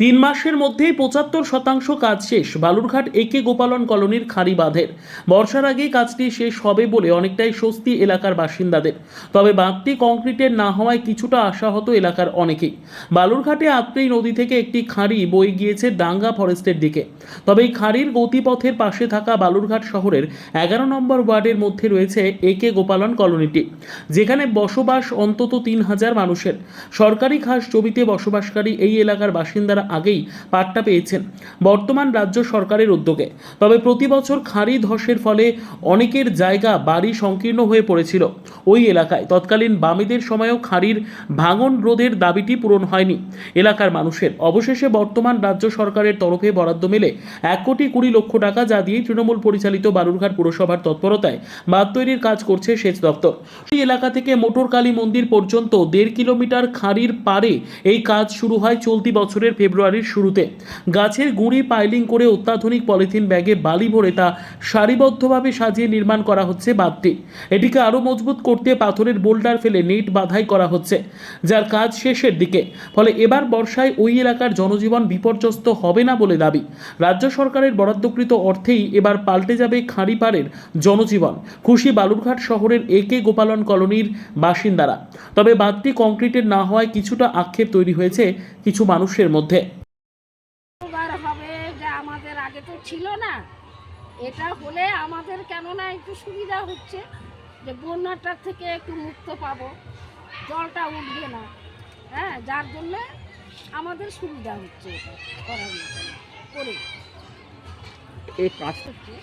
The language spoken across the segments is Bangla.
তিন মাসের মধ্যেই পঁচাত্তর শতাংশ কাজ শেষ। বালুরঘাট একে গোপালন কলোনির খাঁড়ি বাঁধের। বর্ষার আগেই কাজটি শেষ হবে বলে অনেকটাই স্বস্তি এলাকার বাসিন্দাদের। তবে বাঁধটি কংক্রিটের না হওয়ায় কিছুটা আশাহত এলাকার অনেকেই। বালুরঘাটে আত্রেই নদী থেকে একটি খাঁড়ি বয়ে গিয়েছে ডাঙ্গা ফরেস্টের দিকে। তবে এই খাঁড়ির গতিপথের পাশে থাকা বালুরঘাট শহরের এগারো নম্বর ওয়ার্ডের মধ্যে রয়েছে একে গোপালন কলোনিটি, যেখানে বসবাস অন্তত তিন হাজার মানুষের। সরকারি খাস জমিতে বসবাসকারী এই এলাকার বাসিন্দারা আগেই পাট্টা পেয়েছেন বর্তমান রাজ্য সরকারের উদ্যোগে। তবে প্রতি বছর খাঁড়ি ধসের ফলে অনেকের জায়গা বাড়ি সংকীর্ণ হয়ে পড়েছিল। ওই এলাকায় তৎকালীন বামেদের সময়েও খাঁড়ির ভাঙন রোধের দাবিটি পূরণ হয়নি। এলাকার মানুষের অবশেষে বর্তমান রাজ্য সরকারের তরফে বরাদ্দ মেলে এক কোটি কুড়ি লক্ষ টাকা যা দিয়ে তৃণমূল পরিচালিত বালুরঘাট পুরসভার তৎপরতায় বাঁধ তৈরির কাজ করছে সেচ দপ্তর। সেই এলাকা থেকে মোটরকালী মন্দির পর্যন্ত দেড় কিলোমিটার খাঁড়ির পারে এই কাজ শুরু হয় চলতি বছরের ফেব্রুয়ারির শুরুতে। গাছের গুঁড়ি পাইলিং করে অত্যাধুনিক পলিথিন ব্যাগে বালি ভরে তা সারিবদ্ধভাবে সাজিয়ে নির্মাণ করা হচ্ছে বাঁধটি। এটিকে আরও মজবুত করতে পাথরের বোল্ডার ফেলে নেট বাধাই করা হচ্ছে, যার কাজ শেষের দিকে। ফলে এবার বর্ষায় ওই এলাকার জনজীবন বিপর্যস্ত হবে না বলে দাবি। রাজ্য সরকারের বরাদ্দকৃত অর্থেই এবার পাল্টে যাবে খাঁড়িপাড়ের জনজীবন। খুশি বালুরঘাট শহরের একে গোপালন কলোনির বাসিন্দারা। তবে বাঁধটি কংক্রিটের না হওয়ায় কিছুটা আক্ষেপ তৈরি হয়েছে কিছু মানুষের মধ্যে। আগে তো ছিল না। এটা হলে আমাদের কেননা একটু সুবিধা হচ্ছে যে বন্যাটার থেকে একটু মুক্ত পাবো জলটা উঠবে না। হ্যাঁ যার জন্যে আমাদের সুবিধা হচ্ছে করার মতো করে। এই কাজ হচ্ছে।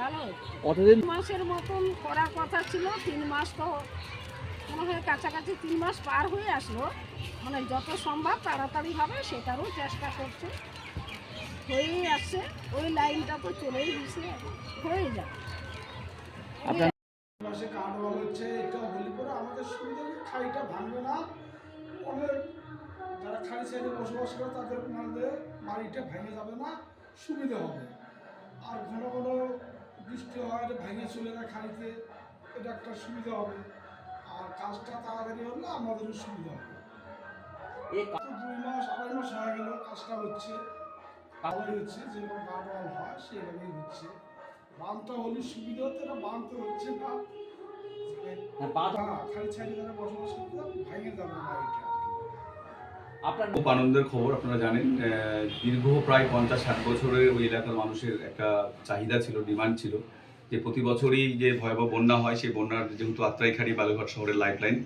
ভালো কতদিন মাসের মতন করার কথা ছিল তিন মাস তো মনে হয় কাছাকাছি তিন মাস পার হয়ে আসলো। মানে যত সম্ভব তাড়াতাড়ি হবে সেটারও চেষ্টা করছে। হয়েই আসছে ওই লাইনটা তো চলেই দিছে হয়ে যাবে আপনার মাসে কার্ড ওয়াল হচ্ছে এটা হলে পরে আমাদের সুবিধা হবে খাড়িটা ভাঙবে না। অনেক যারা খাড়ি সাইডে বসবাস করে তাদের মানে বাড়িটা ভেঙে যাবে না সুবিধা হবে। আর ঘন ঘন বৃষ্টি হয় এটা ভেঙে চলে যায় খাড়িতে এটা একটা সুবিধা হবে। আর কাজটা তাড়াতাড়ি হলে আমাদেরও সুবিধা হবে। এই দুই মাস আড়াই মাস হয়ে গেল কাজটা হচ্ছে। ভালোই হচ্ছে যেরকম ওয়াল হয় সেভাবেই হচ্ছে। বাঁধটা হলে সুবিধা হতো এটা বাঁধতে হচ্ছে না। হ্যাঁ, হ্যাঁ, খালি ছাড়ি যারা বসবাস করতে ভেঙে যাবে বাড়িটা আপনার খুব আনন্দের খবর আপনারা জানেন দীর্ঘ প্রায় পঞ্চাশ ষাট বছরের ওই এলাকার মানুষের একটা চাহিদা ছিল ডিমান্ড ছিল যে প্রতি বছরই যে ভয়াবহ বন্যা হয় সেই বন্যার যেহেতু আত্রাইখাড়ি বালুঘাট শহরের লাইফ লাইন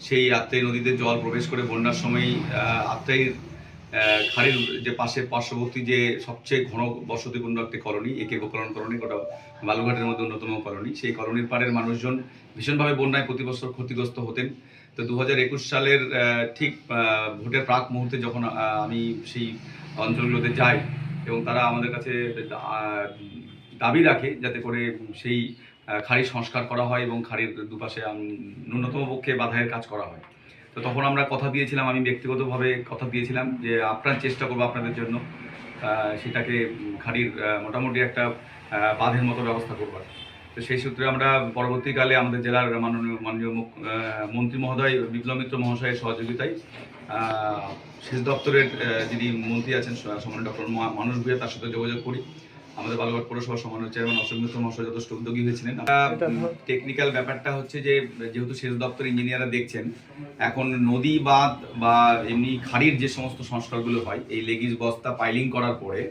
সেই আত্রাই নদীতে জল প্রবেশ করে বন্যার সময় আত্রাইয়ের আহ, খাড়ির যে পাশে পার্শ্ববর্তী যে সবচেয়ে ঘন বসতিপূর্ণ একটি কলোনি একে গোপালন কলোনি, গোটা বালুঘাটের মধ্যে অন্যতম কলোনি। সেই কলোনির পাড়ের মানুষজন ভীষণভাবে বন্যায় প্রতি বছর ক্ষতিগ্রস্ত হতেন। তো দু হাজার একুশ সালের ঠিক ভোটের প্রাক মুহূর্তে যখন আমি সেই অঞ্চলগুলোতে যাই এবং তারা আমাদের কাছে দাবি রাখে যাতে করে সেই খাড়ি সংস্কার করা হয় এবং খাড়ির দুপাশে ন্যূনতম পক্ষে বাধাইয়ের কাজ করা হয়। তো তখন আমরা কথা দিয়েছিলাম, আমি ব্যক্তিগতভাবে কথা দিয়েছিলাম যে আপ্রাণ চেষ্টা করব আপনাদের জন্য সেটাকে খাড়ির মোটামুটি একটা বাঁধের মতো ব্যবস্থা করবার। তো সেই সূত্রে আমরা পরবর্তীকালে আমাদের জেলার মাননীয় মাননীয় মন্ত্রী মহোদয় বিপ্লব মিত্র মহাশয়ের সহযোগিতায় সেচ দপ্তরের যিনি মন্ত্রী আছেন সমান্য ডক্টর মানুষ ভূয়া তার সাথে যোগাযোগ করি। আমাদের বালুঘাট পৌরসভার সমান্য চেয়ারম্যান অশোক মিত্র মহাশয় যথেষ্ট উদ্যোগী হয়েছিলেন। টেকনিক্যাল ব্যাপারটা হচ্ছে যে যেহেতু সেচ দপ্তর ইঞ্জিনিয়াররা দেখছেন এখন নদী বাঁধ বা এমনি খাড়ির যে সমস্ত সংস্কারগুলো হয় এই লেগিস বস্তা পাইলিং করার পরে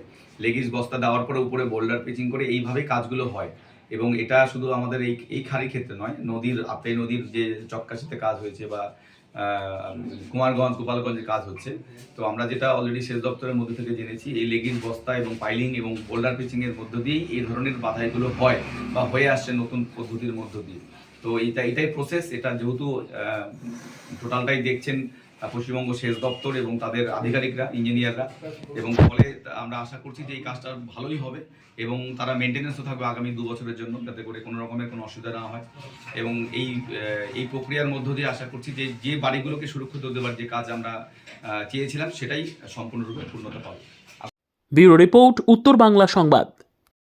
লেগিস বস্তা দেওয়ার পরে উপরে বোল্ডার পিচিং করে এইভাবে কাজগুলো হয়। এবং এটা শুধু আমাদের এই এই খাড়ির ক্ষেত্রে নয় নদীর আপে নদীর যে চক্কাশিতে কাজ হয়েছে বা কুমারগঞ্জ গোপালগঞ্জে কাজ হচ্ছে। তো আমরা যেটা অলরেডি সেচ দপ্তরের মধ্যে থেকে জেনেছি, এই লেগিস বস্তা এবং পাইলিং এবং বোল্ডার পিচিং এর মধ্য দিয়েই এই ধরনের বাধাইগুলো হয় বা হয়ে আসছে নতুন পদ্ধতির মধ্য দিয়ে। তো এইটা এটাই প্রসেস এটা যেহেতু টোটালটাই দেখছেন পশ্চিমবঙ্গ সেচ দপ্তর এবং তাদের আধিকারিকরা ইঞ্জিনিয়াররা এবং ফলে আমরা আশা করছি যে এই কাজটা ভালোই হবে এবং তারা মেনটেন্যান্সও থাকবে আগামী দু বছরের জন্য, যাতে করে কোনো রকমের কোনো অসুবিধা না হয়। এবং এই এই প্রক্রিয়ার মধ্য দিয়ে আশা করছি যে যে বাড়িগুলোকে সুরক্ষিত দেওয়ার যে কাজ আমরা চেয়েছিলাম, সেটাই সম্পূর্ণরূপে পূর্ণতা পাবে। ব্যুরো রিপোর্ট, উত্তর বাংলা সংবাদ।